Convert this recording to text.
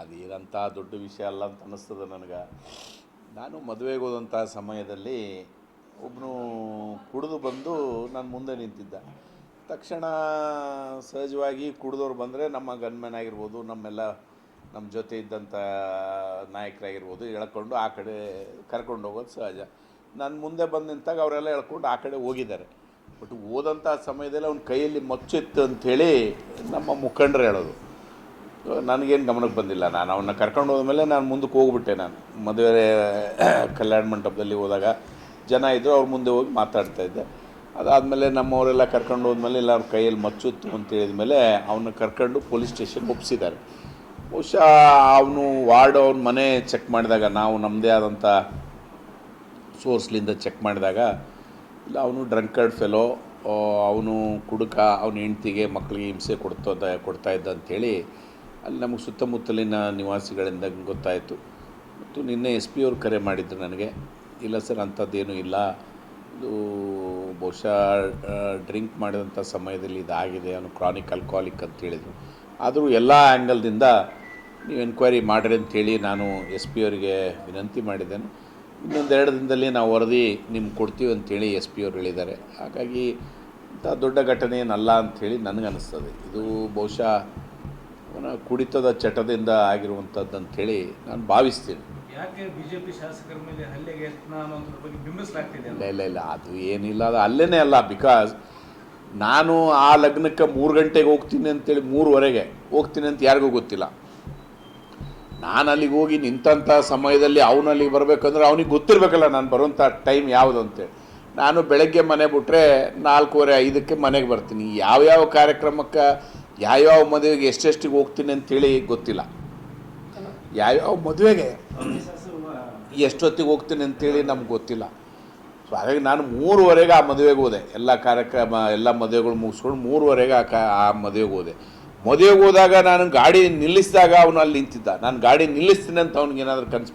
ಅದೇನಂತ ದೊಡ್ಡ ವಿಷಯ ಅಲ್ಲ ಅಂತ ಅನ್ನಿಸ್ತದೆ ನನಗೆ. ನಾನು ಮದುವೆಗೆ ಹೋದಂಥ ಸಮಯದಲ್ಲಿ ಒಬ್ಬನು ಕುಡಿದು ಬಂದು ನಾನು ಮುಂದೆ ನಿಂತಿದ್ದ. ತಕ್ಷಣ ಸಹಜವಾಗಿ ಕುಡಿದವ್ರು ಬಂದರೆ ನಮ್ಮ ಗನ್ಮ್ಯಾನ್ ಆಗಿರ್ಬೋದು, ನಮ್ಮೆಲ್ಲ ನಮ್ಮ ಜೊತೆ ಇದ್ದಂಥ ನಾಯಕರಾಗಿರ್ಬೋದು ಎಳ್ಕೊಂಡು ಆ ಕಡೆ ಕರ್ಕೊಂಡು ಹೋಗೋದು ಸಹಜ. ನಾನು ಮುಂದೆ ಬಂದು ನಿಂತಾಗ ಅವರೆಲ್ಲ ಎಳ್ಕೊಂಡು ಆ ಕಡೆ ಹೋಗಿದ್ದಾರೆ. ಬಟ್ ಹೋದಂಥ ಸಮಯದಲ್ಲಿ ಅವ್ನ ಕೈಯಲ್ಲಿ ಮಚ್ಚಿತ್ತು ಅಂಥೇಳಿ ನಮ್ಮ ಮುಖಂಡರು ಹೇಳೋದು. ನನಗೇನು ಗಮನಕ್ಕೆ ಬಂದಿಲ್ಲ ನಾನು. ಅವನ್ನ ಕರ್ಕೊಂಡು ಹೋದ್ಮೇಲೆ ನಾನು ಮುಂದಕ್ಕೆ ಹೋಗ್ಬಿಟ್ಟೆ ನಾನು. ಮದುವೆ ಕಲ್ಯಾಣ ಮಂಟಪದಲ್ಲಿ ಹೋದಾಗ ಜನ ಇದ್ದರು ಅವ್ರ ಮುಂದೆ ಹೋಗಿ ಮಾತಾಡ್ತಾ ಇದ್ದೆ. ಅದಾದಮೇಲೆ ನಮ್ಮವರೆಲ್ಲ ಕರ್ಕೊಂಡು ಹೋದ್ಮೇಲೆ ಎಲ್ಲ ಅವ್ರ ಕೈಯಲ್ಲಿ ಮಚ್ಚುತ್ತು ಅಂತ ಹೇಳಿದ್ಮೇಲೆ ಅವನ್ನ ಕರ್ಕೊಂಡು ಪೊಲೀಸ್ ಸ್ಟೇಷನ್ಗೆ ಒಪ್ಪಿಸಿದ್ದಾರೆ ಬಹುಶಃ ಅವನು ವಾರ್ಡ್ ಅವ್ನ ಮನೆ ಚೆಕ್ ಮಾಡಿದಾಗ, ನಾವು ನಮ್ಮದೇ ಆದಂಥ ಸೋರ್ಸ್ಲಿಂದ ಚೆಕ್ ಮಾಡಿದಾಗ, ಇಲ್ಲ, ಅವನು ಡ್ರಂಕರ್ಡ್ ಫೆಲೋ, ಅವನು ಕುಡುಕ, ಅವನ ಹೆಂಡ್ತಿಗೆ ಮಕ್ಕಳಿಗೆ ಹಿಂಸೆ ಕೊಡ್ತದ ಕೊಡ್ತಾ ಇದ್ದ ಅಂಥೇಳಿ ಅಲ್ಲಿ ನಮಗೆ ಸುತ್ತಮುತ್ತಲಿನ ನಿವಾಸಿಗಳಿಂದ ಗೊತ್ತಾಯಿತು. ಮತ್ತು ನಿನ್ನೆ ಎಸ್ ಪಿ ಅವರು ಕರೆ ಮಾಡಿದ್ರು ನನಗೆ, ಇಲ್ಲ ಸರ್ ಅಂಥದ್ದೇನೂ ಇಲ್ಲ. ಇದು ಬಹುಶಃ ಡ್ರಿಂಕ್ ಮಾಡಿದಂಥ ಸಮಯದಲ್ಲಿ ಇದಾಗಿದೆ ಅವನು ಕ್ರಾನಿಕ್ ಅಲ್ಕೋಹಾಲಿಕ್ ಅಂತ ಹೇಳಿದರು. ಆದರೂ ಎಲ್ಲ ಆ್ಯಂಗಲ್ದಿಂದ ನೀವು ಎನ್ಕ್ವೈರಿ ಮಾಡಿರಿ ಅಂಥೇಳಿ ನಾನು ಎಸ್ ಪಿ ಅವರಿಗೆ ವಿನಂತಿ ಮಾಡಿದ್ದೇನೆ. ಇನ್ನೊಂದು ಎರಡು ದಿನದಲ್ಲಿ ನಾವು ವರದಿ ನಿಮ್ಗೆ ಕೊಡ್ತೀವಿ ಅಂತೇಳಿ ಎಸ್ ಪಿ ಅವರು ಹೇಳಿದ್ದಾರೆ. ಹಾಗಾಗಿ ಇಂಥ ದೊಡ್ಡ ಘಟನೆ ಏನಲ್ಲ ಅಂಥೇಳಿ ನನಗನ್ನಿಸ್ತದೆ. ಇದು ಬಹುಶಃ ಕುಡಿತದ ಚಟದಿಂದ ಆಗಿರುವಂಥದ್ದು ಅಂಥೇಳಿ ನಾನು ಭಾವಿಸ್ತೀನಿ. ಯಾಕೆ ಬಿಜೆಪಿ ಶಾಸಕರ ಮೇಲೆ ಹಲ್ಲೆಗೆ ಯತ್ನ ಅನ್ನೋದ್ರ ಬಗ್ಗೆ ಬಿಂಬಿಸಲಾಗ್ತಿದೆ ಇಲ್ಲ ಇಲ್ಲ ಇಲ್ಲ ಅದು ಏನಿಲ್ಲ ಅದು ಅಲ್ಲೇನೇ ಅಲ್ಲ ಬಿಕಾಸ್ ನಾನು ಆ ಲಗ್ನಕ್ಕೆ ಮೂರು ಗಂಟೆಗೆ ಹೋಗ್ತೀನಿ ಅಂತೇಳಿ ಮೂರುವರೆಗೆ ಹೋಗ್ತೀನಿ ಅಂತ ಯಾರಿಗೂ ಗೊತ್ತಿಲ್ಲ. ನಾನು ಅಲ್ಲಿಗೆ ಹೋಗಿ ನಿಂತಂಥ ಸಮಯದಲ್ಲಿ ಅವನಲ್ಲಿಗೆ ಬರಬೇಕಂದ್ರೆ ಅವನಿಗೆ ಗೊತ್ತಿರಬೇಕಲ್ಲ ನಾನು ಬರುವಂಥ ಟೈಮ್ ಯಾವುದು ಅಂತೇಳಿ ನಾನು ಬೆಳಗ್ಗೆ ಮನೆ ಬಿಟ್ಟರೆ ನಾಲ್ಕೂವರೆ ಐದಕ್ಕೆ ಮನೆಗೆ ಬರ್ತೀನಿ. ಯಾವ್ಯಾವ ಕಾರ್ಯಕ್ರಮಕ್ಕೆ ಯಾವ್ಯಾವ ಮದುವೆಗೆ ಎಷ್ಟೆಷ್ಟಿಗೆ ಹೋಗ್ತೀನಿ ಅಂತೇಳಿ ಗೊತ್ತಿಲ್ಲ. ಯಾವ್ಯಾವ ಮದುವೆಗೆ ಎಷ್ಟೊತ್ತಿಗೆ ಹೋಗ್ತೀನಿ ಅಂತೇಳಿ ನಮ್ಗೆ ಗೊತ್ತಿಲ್ಲ. ಸೊ ಹಾಗಾಗಿ ನಾನು ಮೂರುವರೆಗೆ ಆ ಮದುವೆಗೆ ಹೋದೆ. ಎಲ್ಲ ಕಾರ್ಯಕ್ರಮ, ಎಲ್ಲ ಮದುವೆಗಳು ಮುಗಿಸ್ಕೊಂಡು ಮೂರುವರೆಗೆ ಆ ಆ ಮದುವೆಗೆ ಹೋದೆ. ಮದುವೆಗೆ ಹೋದಾಗ ನಾನು ಗಾಡಿ ನಿಲ್ಲಿಸಿದಾಗ ಅವನು ಅಲ್ಲಿ ನಿಂತಿದ್ದ. ನಾನು ಗಾಡಿ ನಿಲ್ಲಿಸ್ತೀನಿ ಅಂತ ಅವ್ನಿಗೆ ಏನಾದರೂ ಕನಸು